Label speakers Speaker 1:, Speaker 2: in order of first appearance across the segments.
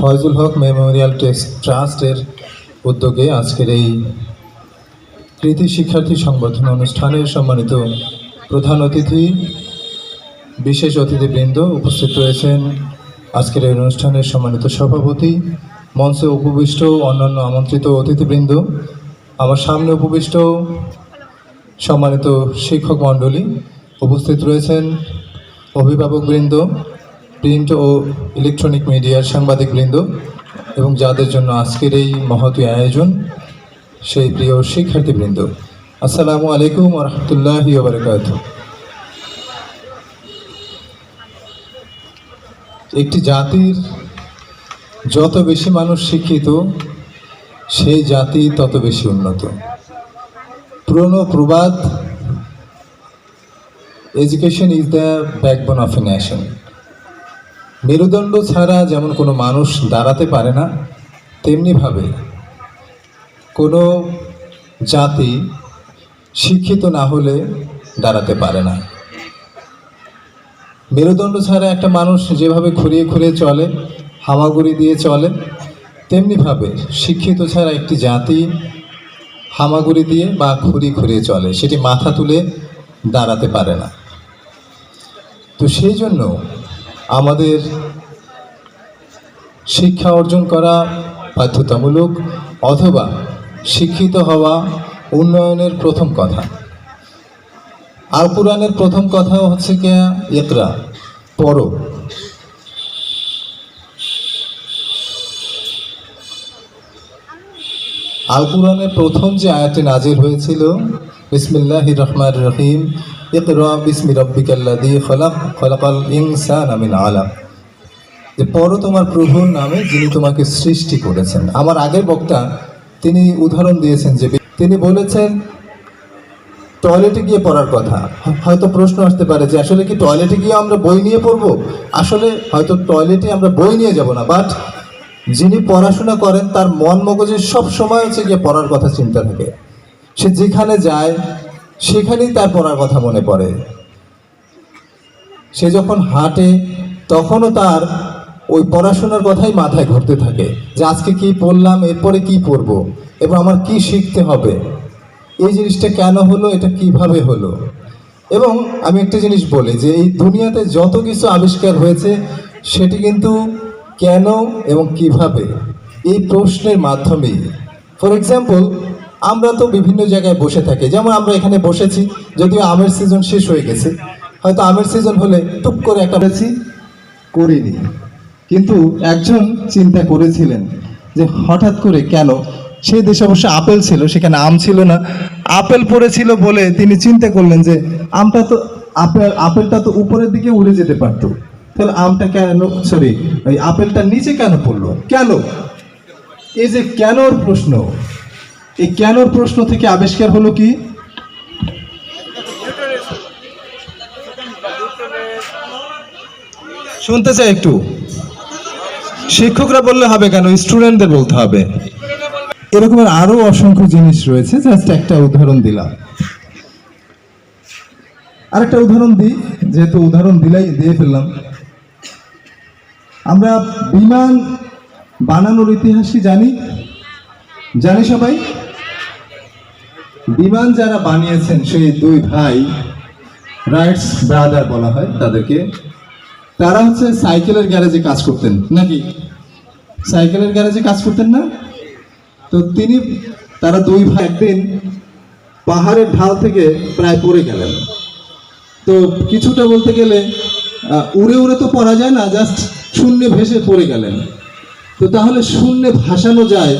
Speaker 1: ফয়জুল হক Memorial test ট্রাস্টের উদ্যোগে আজকের এই কৃতি শিক্ষার্থী সংবর্ধনা অনুষ্ঠানের সম্মানিত প্রধান অতিথি, বিশেষ অতিথিবৃন্দ উপস্থিত রয়েছেন। আজকের এই অনুষ্ঠানের সম্মানিত সভাপতি, মঞ্চে উপবিষ্ট অন্যান্য আমন্ত্রিত অতিথিবৃন্দ, আমার সামনে উপবিষ্ট সম্মানিত শিক্ষক মণ্ডলী উপস্থিত রয়েছেন। অভিভাবকবৃন্দ প্রিন্ট ও ইলেকট্রনিক মিডিয়ার সাংবাদিকবৃন্দ এবং যাদের জন্য আজকের এই মহতী আয়োজন, সেই প্রিয় শিক্ষার্থীবৃন্দ, আসসালামু আলাইকুম রহমতুল্লাহ বারকাত একটি জাতির যত বেশি মানুষ শিক্ষিত, সেই জাতি তত বেশি উন্নত। পুরনো প্রবাদ education is the backbone of a nation মেরুদণ্ড ছাড়া যেমন কোনো মানুষ দাঁড়াতে পারে না, তেমনিভাবে কোনো জাতি শিক্ষিত না হলে দাঁড়াতে পারে না। মেরুদণ্ড ছাড়া একটা মানুষ যেভাবে ঘুরিয়ে ঘুরিয়ে চলে, হামাগুড়ি দিয়ে চলে, তেমনিভাবে শিক্ষিত ছাড়া একটি জাতি হামাগুড়ি দিয়ে বা ঘুরি ঘুরিয়ে চলে, সেটি মাথা তুলে দাঁড়াতে পারে না। তো সেই জন্য আমাদের শিক্ষা অর্জন করা বাধ্যতামূলক অথবা শিক্ষিত হওয়া উন্নয়নের প্রথম কথা। আর পুরাণের প্রথম কথা হচ্ছে কি? ইকরা, পড়ো। আল কোরআনের প্রথম যে আয়াতটি নাজির হয়েছিল বিসমিল্লাহ রহমান রহিম ইকরা বিসমি রব্বিকাল্লাদি খলাক। খলাকাল ইনসান আমিন আলাম। যে পড়ো তোমার প্রভুর নামে যিনি তোমাকে সৃষ্টি করেছেন। আমার আগের বক্তা তিনি উদাহরণ দিয়েছেন যে তিনি বলেছেন, টয়লেটে গিয়ে পড়ার কথা। হয়তো প্রশ্ন আসতে পারে যে আসলে কি টয়লেটে গিয়ে আমরা বই নিয়ে পড়ব? আসলে হয়তো টয়লেটে আমরা বই নিয়ে যাব না, বাট যিনি পড়াশোনা করেন তার মন মগজে সব সময় হচ্ছে গিয়ে পড়ার কথা চিন্তা থাকে। সে যেখানে যায়, সেখানেই তার পড়ার কথা মনে পড়ে। সে যখন হাঁটে, তখনও তার ওই পড়াশোনার কথাই মাথায় ঘুরতে থাকে যে আজকে কি পড়লাম, এরপরে কি পড়ব, এবং আমার কি শিখতে হবে, এই জিনিসটা কেন হলো, এটা কীভাবে হলো? এবং আমি একটা জিনিস বলি যে এই দুনিয়াতে যত কিছু আবিষ্কার হয়েছে, সেটি কিন্তু কেন এবং কীভাবে? এই প্রশ্নের মাধ্যমেই। ফর এক্সাম্পল আমরা তো বিভিন্ন জায়গায় বসে থাকি। যেমন আমরা এখানে বসেছি, যদিও আমের সিজন শেষ হয়ে গেছে। হয়তো আমের সিজন হলে টুপ করে একটা বেশি করিনি। কিন্তু একজন চিন্তা করেছিলেন যে হঠাৎ করে কেন? সে দেশে অবশ্য আপেল ছিল, সেখানে আম ছিল না। আপেল পড়েছিল বলে তিনি চিন্তা করলেন যে আমটা তো আপেল, আপেলটা তো উপরের দিকে উড়ে যেতে পারতো। তাহলে আমটা কেন সরি ওই আপেলটা নিচে কেন পড়ল? কেন? এই যে কেনর প্রশ্ন। এই কেনর প্রশ্ন থেকে আবিষ্কার হলো কি? শুনতে চাই একটু। শিক্ষকরা বললে হবে কেন? স্টুডেন্টদের বলতে হবে। এরকমের আরও অসংখ্য জিনিস রয়েছে জাস্ট একটা উদাহরণ দিলাম। আরেকটা উদাহরণ দিই যেহেতু উদাহরণ দিলাই দিয়ে ফেললাম। আমরা বিমান বানানোর ইতিহাসই জানি। জানি সবাই? বিমান যারা বানিয়েছেন, সেই দুই ভাই, রাইটস ব্রাদার বলা হয় তাদেরকে, তারা হচ্ছে সাইকেলের গ্যারেজে কাজ করতেন, নাকি? সাইকেলের গ্যারেজে কাজ করতেন না? তো তিনি, তারা দুই ভাই একদিন পাহাড়ের ঢাল থেকে প্রায় পড়ে গেলেন। তো কিছুটা বলতে গেলে উড়ে উড়ে তো পড়া যায় না, জাস্ট শূন্যে ভেসে পড়ে গেলেন। তো তাহলে শূন্যে ভাসানো যায়,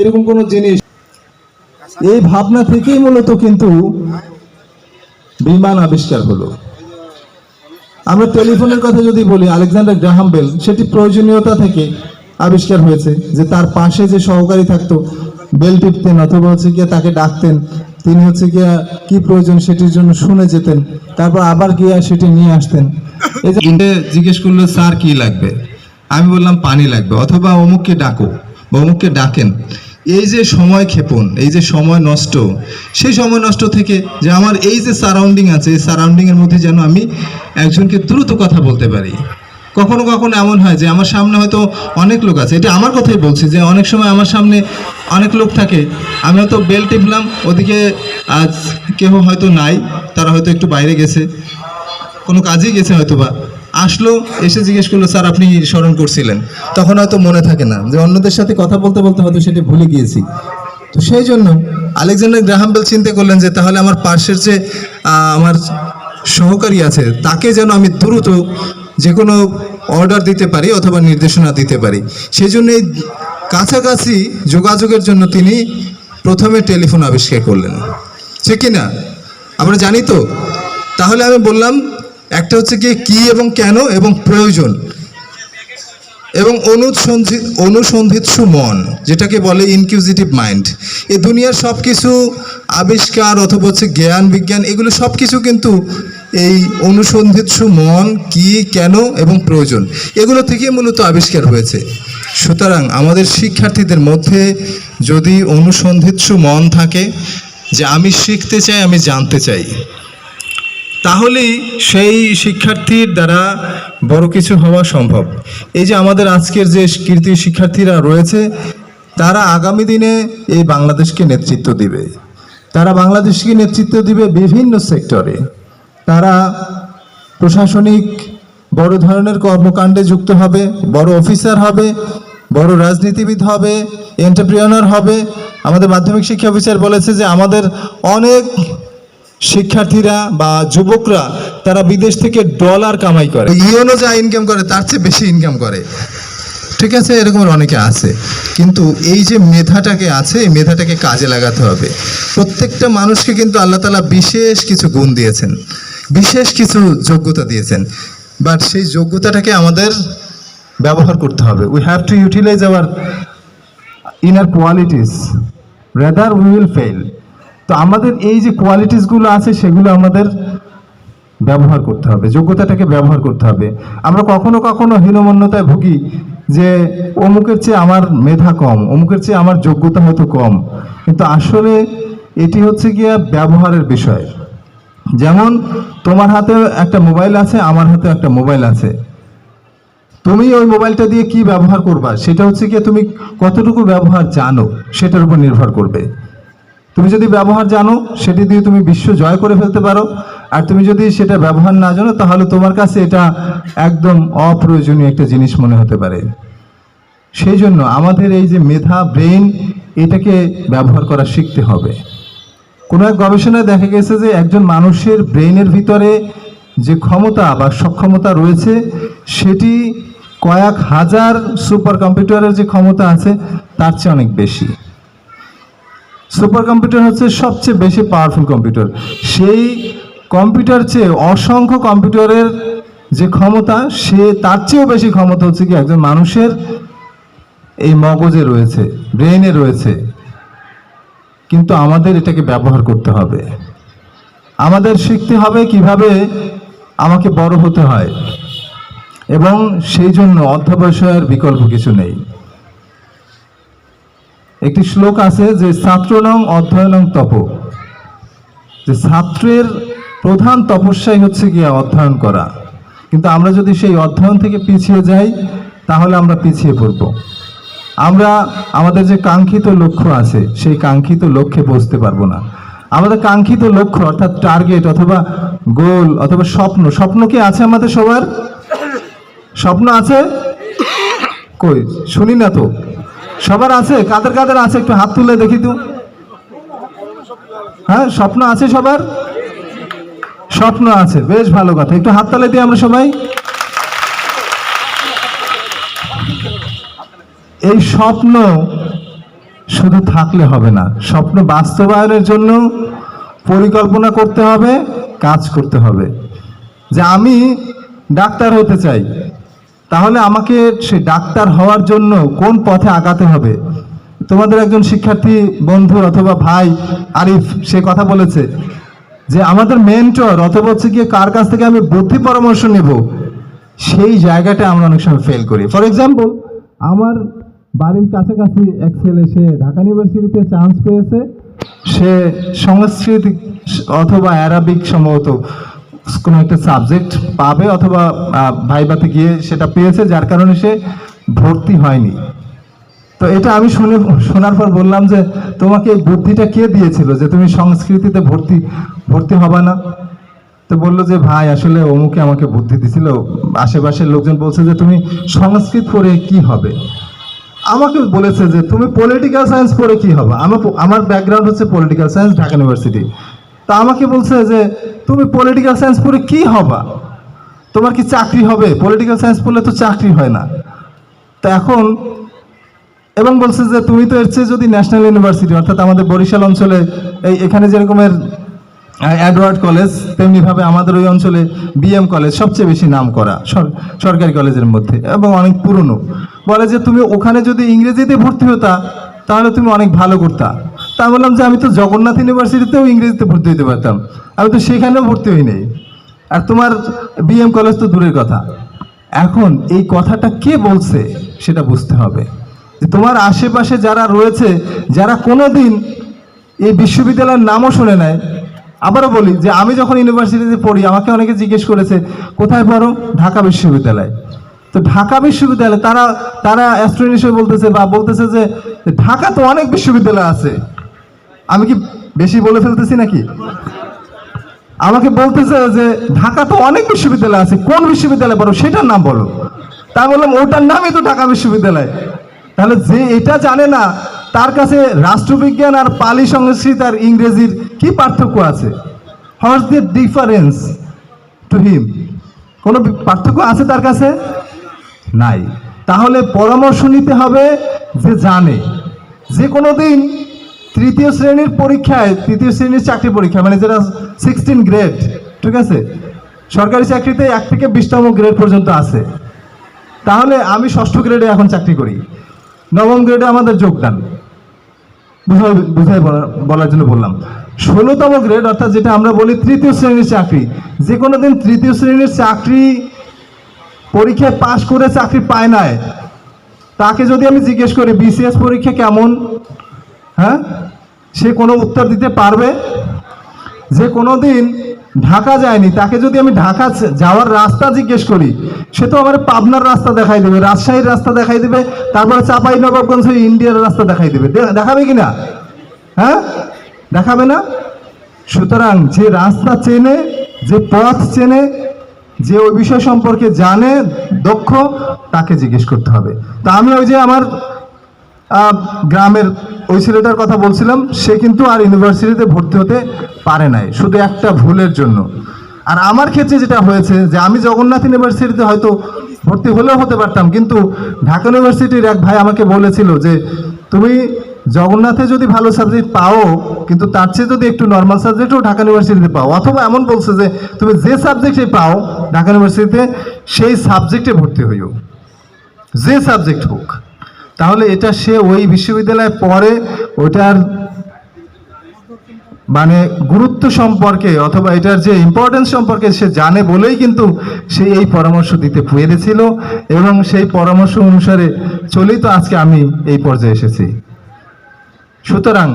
Speaker 1: এরকম কোনো জিনিস এই ভাবনা থেকেই মূলত কিন্তু বিমান আবিষ্কার হলো। আমরা টেলিফোনের কথা যদি বলি, আলেকজান্ডার গ্রাহাম বেল, সেটি প্রয়োজনীয়তা থেকে আবিষ্কার হয়েছে যে তার পাশে যে সহকারী থাকতো, বেল টিপতেন অথবা হচ্ছে গিয়ে তাকে ডাকতেন, তিনি হচ্ছে গিয়া কি প্রয়োজন সেটির জন্য শুনে যেতেন, তারপর আবার গিয়া সেটি নিয়ে আসতেন। এই যে জিজ্ঞেস করল, স্যার, কি লাগবে? আমি বললাম, পানি লাগবে। অথবা অমুককে ডাকো, বা অমুককে ডাকেন। এই যে সময় ক্ষেপণ, এই যে সময় নষ্ট, সেই সময় নষ্ট থেকে যে আমার এই যে সারাউন্ডিং আছে, এই সারাউন্ডিংয়ের মধ্যে যেন আমি একজনকে দ্রুত কথা বলতে পারি। কখনো কখনো এমন হয় যে আমার সামনে হয়তো অনেক লোক আছে, এটা আমার কথাই বলছি যে অনেক সময় আমার সামনে অনেক লোক থাকে, আমি হয়তো বেল টিপলাম, ওদিকে আজ কেউ হয়তো নাই, তারা হয়তো একটু বাইরে গেছে, কোনো কাজেই গেছে হয়তো বা আসলো, এসে জিজ্ঞেস করল, স্যার, আপনি স্মরণ করছিলেন। তখন হয়তো মনে থাকে না যে অন্যদের সাথে কথা বলতে বলতে হয়তো সেটা ভুলে গিয়েছি। তো সেই জন্য আলেকজান্ডার গ্রাহাম বেল চিন্তা করলেন যে, তাহলে আমার পার্শ্বের যে আমার সহকারী আছে, তাকে যেন আমি দ্রুত যে কোনো অর্ডার দিতে পারি অথবা নির্দেশনা দিতে পারি। সেই জন্য এই কাছাকাছি যোগাযোগের জন্য তিনি প্রথমে টেলিফোন আবিষ্কার করলেন। সে কিনা আমরা জানি তো? তাহলে আমি বললাম একটা হচ্ছে কি কি এবং কেন এবং প্রয়োজন। এবং অনুসন্ধিত অনুসন্ধিৎসু মন, যেটাকে বলে ইনকিউজিটিভ মাইন্ড এ দুনিয়ার সব কিছু আবিষ্কার অথবা হচ্ছে জ্ঞান, বিজ্ঞান, এগুলো সব কিছু কিন্তু এই অনুসন্ধিৎসু মন, কি, কেন এবং প্রয়োজন, এগুলো থেকে মূলত আবিষ্কার হয়েছে। সুতরাং আমাদের শিক্ষার্থীদের মধ্যে যদি অনুসন্ধিৎসু মন থাকে যে আমি শিখতে চাই, আমি জানতে চাই। তাহলেই সেই শিক্ষার্থীর দ্বারা বড় কিছু হওয়া সম্ভব। এই যে আমাদের আজকের যে কীর্তি শিক্ষার্থীরা রয়েছে, তারা আগামী দিনে এই বাংলাদেশকে নেতৃত্ব দিবে। তারা বাংলাদেশকে নেতৃত্ব দিবে বিভিন্ন সেক্টরে। তারা প্রশাসনিক বড় ধরনের কর্মকাণ্ডে যুক্ত হবে, বড় অফিসার হবে, বড় রাজনীতিবিদ হবে এন্টারপ্রিয়নার হবে। আমাদের মাধ্যমিক শিক্ষা অফিসার বলেছে যে আমাদের অনেক শিক্ষার্থীরা বা যুবকরা, তারা বিদেশ থেকে ডলার কামাই করে। ইওনো যা ইনকাম করে, তার চেয়ে বেশি ইনকাম করে। ঠিক আছে? এরকম অনেকে আছে। কিন্তু এই যে মেধাটাকে আছে, এই মেধাটাকে কাজে লাগাতে হবে। প্রত্যেকটা মানুষকে কিন্তু আল্লাহ তালা বিশেষ কিছু গুণ দিয়েছেন। বিশেষ কিছু যোগ্যতা দিয়েছেন। বাট সেই যোগ্যতাটাকে আমাদের ব্যবহার করতে হবে। We have to utilise our inner qualities rather we will fail তো আমাদের এই যে কোয়ালিটিসগুলো আছে, সেগুলো আমাদের ব্যবহার করতে হবে, যোগ্যতাটাকে ব্যবহার করতে হবে। আমরা কখনো কখনো হীনমন্যতায় ভুগি যে, অমুকের চেয়ে আমার মেধা কম, অমুকের চেয়ে আমার যোগ্যতা হয়তো কম। কিন্তু আসলে এটি হচ্ছে গিয়া ব্যবহারের বিষয়। যেমন, তোমার হাতে একটা মোবাইল আছে, আমার হাতে একটা মোবাইল আছে। তুমি ওই মোবাইলটা দিয়ে কি ব্যবহার করবা? সেটা হচ্ছে গিয়ে তুমি কতটুকু ব্যবহার জানো, সেটার উপর নির্ভর করবে। তুমি যদি ব্যবহার জানো, সেটি দিয়ে তুমি বিশ্ব জয় করে ফেলতে পারো। আর তুমি যদি সেটা ব্যবহার না জানো, তাহলে তোমার কাছে এটা একদম অপ্রয়োজনীয় একটা জিনিস মনে হতে পারে। সেই জন্য আমাদের এই যে মেধা ব্রেন এটাকে ব্যবহার করা শিখতে হবে। কোনো এক গবেষণায় দেখা গেছে যে একজন মানুষের ব্রেনের ভিতরে যে ক্ষমতা বা সক্ষমতা রয়েছে, সেটি কয়েক হাজার সুপার কম্পিউটারের যে ক্ষমতা আছে, তার চেয়ে অনেক বেশি। সুপার কম্পিউটার হচ্ছে সবচেয়ে বেশি পাওয়ারফুল কম্পিউটার সেই কম্পিউটার চেয়ে অসংখ্য কম্পিউটারের যে ক্ষমতা, সে তার চেয়েও বেশি ক্ষমতা হচ্ছে কি একজন মানুষের এই মগজে রয়েছে ব্রেনে রয়েছে। কিন্তু আমাদের এটাকে ব্যবহার করতে হবে। আমাদের শিখতে হবে কীভাবে আমাকে বড় হতে হয়। এবং সেই জন্য অধ্যবসায়ের বিকল্প কিছু নেই। একটি শ্লোক আছে যে ছাত্রনং অধ্যয়নং তপ। যে ছাত্রের প্রধান তপস্যাই হচ্ছে গিয়ে অধ্যয়ন করা। কিন্তু আমরা যদি সেই অধ্যয়ন থেকে পিছিয়ে যাই, তাহলে আমরা পিছিয়ে পড়ব। আমরা আমাদের যে কাঙ্ক্ষিত লক্ষ্য আছে, সেই কাঙ্ক্ষিত লক্ষ্যে পৌঁছতে পারব না। আমাদের কাঙ্ক্ষিত লক্ষ্য, অর্থাৎ টার্গেট অথবা গোল অথবা স্বপ্ন স্বপ্ন কি আছে আমাদের সবার? স্বপ্ন আছে? কই? শুনি না তো। সবার আছে? কাদের কাদের আছে? একটু হাত তুলে দেখি তো। হ্যাঁ স্বপ্ন আছে সবার? স্বপ্ন আছে, বেশ ভালো কথা। একটু হাত তালে দিই আমরা সবাই। এই স্বপ্ন শুধু থাকলে হবে না, স্বপ্ন বাস্তবায়নের জন্য পরিকল্পনা করতে হবে, কাজ করতে হবে। যে আমি ডাক্তার হতে চাই তাহলে আমাকে সে ডাক্তার হওয়ার জন্য কোন পথে আগাতে হবে? তোমাদের একজন শিক্ষার্থী বন্ধু অথবা ভাই, আরিফ, সে কথা বলেছে যে আমাদের মেন্টর অথবা হচ্ছে গিয়ে কার কাছ থেকে আমি বুদ্ধি পরামর্শ নেব, সেই জায়গাটা আমরা অনেক সময় ফেল করি। ফর এক্সাম্পল আমার বাড়ির কাছাকাছি এক ছেলে, সে ঢাকা ইউনিভার্সিটিতে চান্স পেয়েছে। সে সংস্কৃত অথবা অ্যারাবিক সম্ভবত কোনো একটা সাবজেক্ট পাবে অথবা ভাইবাতে গিয়ে সেটা পেয়েছে, যার কারণে সে ভর্তি হয়নি। তো এটা আমি শুনে, শোনার পর বললাম যে, তোমাকে এই বুদ্ধিটা কে দিয়েছিল যে তুমি সংস্কৃতিতে ভর্তি ভর্তি হবে না? তো বলল যে, ভাই, আসলে অমুকে আমাকে বুদ্ধি দিছিল। আশেপাশের লোকজন বলছে যে, তুমি সংস্কৃত পড়ে কি হবে? আমাকে বলেছে যে, তুমি পলিটিক্যাল সায়েন্স পড়ে কি হবে? আমার আমার ব্যাকগ্রাউন্ড হচ্ছে পলিটিক্যাল সায়েন্স ঢাকা ইউনিভার্সিটি তা আমাকে বলছে যে, তুমি পলিটিক্যাল সায়েন্স পড়ে কি হবা? তোমার কি চাকরি হবে? পলিটিক্যাল সায়েন্স পড়লে তো চাকরি হয় না। তা এখন, এবং বলছে যে, তুমি তো এর চেয়ে যদি ন্যাশনাল ইউনিভার্সিটি অর্থাৎ আমাদের বরিশাল অঞ্চলে, এই এখানে যেরকমের অ্যাডওয়ার্ড কলেজ তেমনিভাবে আমাদের ওই অঞ্চলে বিএম কলেজ সবচেয়ে বেশি নাম করা সরকারি কলেজের মধ্যে, এবং অনেক পুরনো। বলে যে, তুমি ওখানে যদি ইংরেজিতে ভর্তি হতা, তাহলে তুমি অনেক ভালো করতা। তা বললাম যে আমি তো জগন্নাথ ইউনিভার্সিটিতেও ইংরেজিতে ভর্তি হতে পারতাম। আমি তো সেখানেও ভর্তি হই নাই। আর তোমার বিএম কলেজ তো দূরের কথা। এখন এই কথাটা কে বলছে সেটা বুঝতে হবে। তোমার আশেপাশে যারা রয়েছে, যারা কোনোদিন এই বিশ্ববিদ্যালয়ের নামও শুনে নেয় আবারও বলি যে আমি যখন ইউনিভার্সিটিতে পড়ি, আমাকে অনেকে জিজ্ঞেস করেছে, কোথায় পড়ো? ঢাকা বিশ্ববিদ্যালয়। তো ঢাকা বিশ্ববিদ্যালয় তারা তারা অ্যাস্ট্রোন হিসেবে বলতেছে বা বলতেছে যে ঢাকা তো অনেক বিশ্ববিদ্যালয় আছে। আমি কি বেশি বলে ফেলতেছি নাকি? আমাকে বলতেছে যে ঢাকা তো অনেক বিশ্ববিদ্যালয় আছে। কোন বিশ্ববিদ্যালয় বলো? সেটার নাম বলো। তা বললাম, ওটার নামই তো ঢাকা বিশ্ববিদ্যালয়। তাহলে যে এটা জানে না, তার কাছে রাষ্ট্রবিজ্ঞান আর পালি সংস্কৃত আর ইংরেজির কি পার্থক্য আছে? What's the difference to him কোনো পার্থক্য আছে তার কাছে? নাই। তাহলে পরামর্শ নিতে হবে যে জানে। যে কোনো দিন তৃতীয় শ্রেণির পরীক্ষায়, তৃতীয় শ্রেণির চাকরি পরীক্ষা মানে যেটা সিক্সটিন গ্রেড ঠিক আছে? সরকারি চাকরিতে এক থেকে বিশতম গ্রেড পর্যন্ত আছে। তাহলে আমি ষষ্ঠ গ্রেডে এখন চাকরি করি। নবম গ্রেডে আমাদের যোগদান। বুঝাই বুঝাই বলা- বলার জন্য বললাম। ষোলোতম গ্রেড অর্থাৎ যেটা আমরা বলি তৃতীয় শ্রেণির চাকরি, যে কোনো দিন তৃতীয় শ্রেণির চাকরি পরীক্ষায় পাশ করে চাকরি পায় নাই। তাকে যদি আমি জিজ্ঞেস করি বিসিএস পরীক্ষা কেমন? হ্যাঁ? সে কোনো উত্তর দিতে পারবে? যে কোনো দিন ঢাকা যায়নি, তাকে যদি আমি ঢাকা যাওয়ার রাস্তা জিজ্ঞেস করি, সে তো আমার পাবনার রাস্তা দেখাই দেবে, রাজশাহীর রাস্তা দেখাই দেবে, তারপরে চাপাই নবাবগঞ্জ হয়ে ইন্ডিয়ার রাস্তা দেখাই দেবে। দেখাবে কি না? হ্যাঁ? দেখাবে না? সুতরাং যে রাস্তা চেনে, যে পথ চেনে, যে ওই বিষয় সম্পর্কে জানে, দক্ষ, তাকে জিজ্ঞেস করতে হবে। তা আমি ওই যে আমার গ্রামের ওই ছেলেটার কথা বলছিলাম, সে কিন্তু আর ইউনিভার্সিটিতে ভর্তি হতে পারে নাই, শুধু একটা ভুলের জন্য। আর আমার ক্ষেত্রে যেটা হয়েছে যে আমি জগন্নাথ ইউনিভার্সিটিতে হয়তো ভর্তি হলেও হতে পারতাম, কিন্তু ঢাকা ইউনিভার্সিটির এক ভাই আমাকে বলেছিল যে, তুমি জগন্নাথে যদি ভালো সাবজেক্ট পাও, কিন্তু তার চেয়ে যদি একটু নর্মাল সাবজেক্টও ঢাকা ইউনিভার্সিটিতে পাও, অথবা এমন বলছে যে, তুমি যে সাবজেক্টে পাও ঢাকা ইউনিভার্সিটিতে সেই সাবজেক্টে ভর্তি হইও। যে সাবজেক্ট হোক। তাহলে এটা সে ওই বিশ্ববিদ্যালয়ে পড়ে ওটার মানে গুরুত্ব সম্পর্কে অথবা এটার যে ইম্পর্টেন্স সম্পর্কে সে জানে বলেই কিন্তু সে এই পরামর্শ দিতে পেরেছিল এবং সেই পরামর্শ অনুসারে চলেই তো আজকে আমি এই পর্যায়ে এসেছি। সুতরাং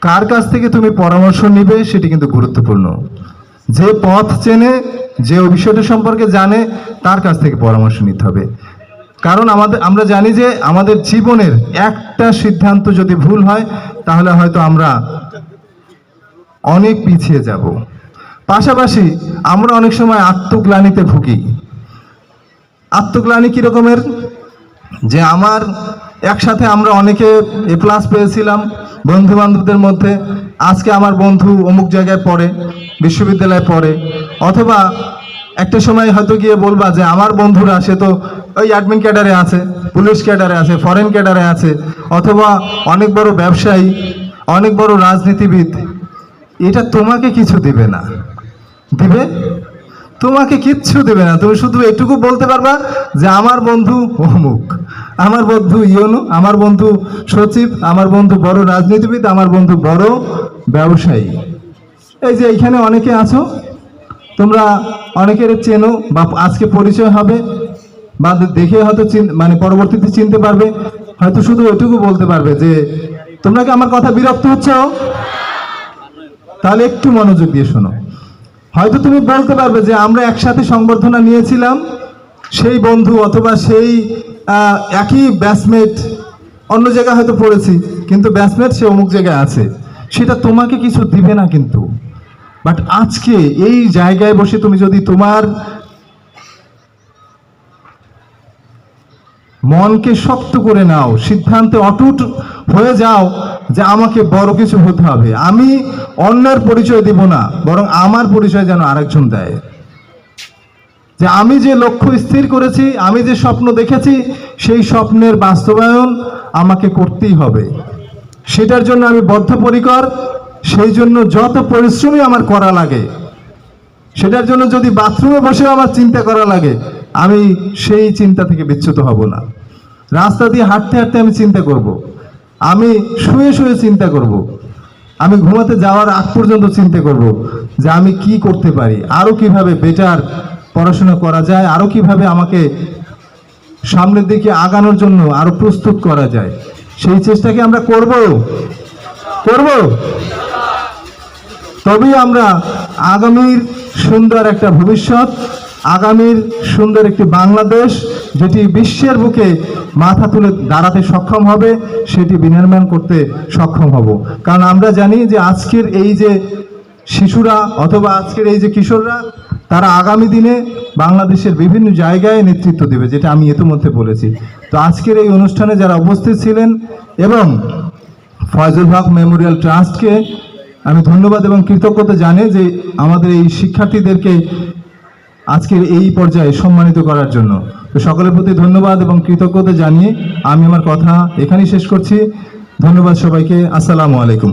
Speaker 1: কার কাছ থেকে তুমি পরামর্শ নিবে সেটি কিন্তু গুরুত্বপূর্ণ। যে পথ চেনে, যে বিষয়টা সম্পর্কে জানে, তার কাছ থেকে পরামর্শ নিতে হবে। কারণ আমাদের, আমরা জানি যে আমাদের জীবনের একটা সিদ্ধান্ত যদি ভুল হয়, তাহলে হয়তো আমরা অনেক পিছিয়ে যাব। পাশাপাশি আমরা অনেক সময় আত্মগ্লানিতে ভুগি। আত্মগ্লানি কীরকমের যে আমার একসাথে আমরা অনেকে এ প্লাস পেয়েছিলাম বন্ধু বান্ধবদের মধ্যে। আজকে আমার বন্ধু অমুক জায়গায় পড়ে, বিশ্ববিদ্যালয়ে পড়ে, অথবা একটা সময় হয়তো গিয়ে বলবা যে আমার বন্ধুরা, সে তো ওই অ্যাডমিন ক্যাডারে আছে পুলিশ ক্যাডারে আছে ফরেন ক্যাডারে আছে, অথবা অনেক বড় ব্যবসায়ী, অনেক বড় রাজনীতিবিদ, এটা তোমাকে কিছু দিবে না। দিবে? তোমাকে কিচ্ছু দেবে না। তুমি শুধু এটুকু বলতে পারবা যে আমার বন্ধু অমুক, আমার বন্ধু ইয়নু, আমার বন্ধু সচিব, আমার বন্ধু বড় রাজনীতিবিদ, আমার বন্ধু বড় ব্যবসায়ী। এই যে এইখানে অনেকে আছো তোমরা অনেকের চেনো, বা আজকে পরিচয় হবে, বা দেখে হয়তো চিন- মানে পরবর্তীতে চিনতে পারবে, হয়তো শুধু ওইটুকু বলতে পারবে যে, তোমরা কি আমার কথা বিরক্ত হচ্ছ? তাহলে একটু মনোযোগ দিয়ে শোনো। হয়তো তুমি বলতে পারবে যে, আমরা একসাথে সংবর্ধনা নিয়েছিলাম, সেই বন্ধু অথবা সেই একই ব্যাচমেট অন্য জায়গায় হয়তো পড়েছি, কিন্তু ব্যাচমেট সে অমুক জায়গায় আছে। সেটা তোমাকে কিছু দিবে না কিন্তু। বাট আজকে এই জায়গায় বসে তুমি যদি তোমার মনকে শক্ত করে নাও, সিদ্ধান্তে অটুট হয়ে যাও যে আমাকে বড় কিছু হতে হবে। আমি অন্যের পরিচয় দিব না, বরং আমার পরিচয় যেন আরেকজন দেয়। যে আমি যে লক্ষ্য স্থির করেছি, আমি যে স্বপ্ন দেখেছি, সেই স্বপ্নের বাস্তবায়ন আমাকে করতেই হবে। সেটার জন্য আমি বদ্ধপরিকর সেই জন্য যত পরিশ্রমই আমার করা লাগে, সেটার জন্য যদি বাথরুমে বসে আমার চিন্তা করা লাগে, আমি সেই চিন্তা থেকে বিচ্যুত হব না রাস্তা দিয়ে হাঁটতে হাঁটতে আমি চিন্তা করব। আমি শুয়ে শুয়ে চিন্তা করব। আমি ঘুমাতে যাওয়ার আগ পর্যন্ত চিন্তা করব যে আমি কি করতে পারি আরও কীভাবে বেটার পড়াশোনা করা যায় আরও কীভাবে আমাকে সামনের দিকে আগানোর জন্য আরও প্রস্তুত করা যায় সেই চেষ্টাকে আমরা করব করব? তবেই আমরা আগামীর সুন্দর একটা ভবিষ্যৎ, আগামীর সুন্দর একটি বাংলাদেশ, যেটি বিশ্বের বুকে মাথা তুলে দাঁড়াতে সক্ষম হবে, সেটি বিনির্মাণ করতে সক্ষম হব। কারণ আমরা জানি যে আজকের এই যে শিশুরা অথবা আজকের এই যে কিশোররা, তারা আগামী দিনে বাংলাদেশের বিভিন্ন জায়গায় নেতৃত্ব দেবে, যেটা আমি ইতিমধ্যে বলেছি। তো আজকের এই অনুষ্ঠানে যারা উপস্থিত ছিলেন এবং ফয়জুল হক মেমোরিয়াল ট্রাস্টকে আমি ধন্যবাদ এবং কৃতজ্ঞতা জানে যে আমাদের এই শিক্ষার্থীদেরকে আজকের এই পর্যায়ে সম্মানিত করার জন্য। তো সকলের প্রতি ধন্যবাদ এবং কৃতজ্ঞতা জানিয়ে আমি আমার কথা এখানেই শেষ করছি। ধন্যবাদ সবাইকে। আসসালামু আলাইকুম।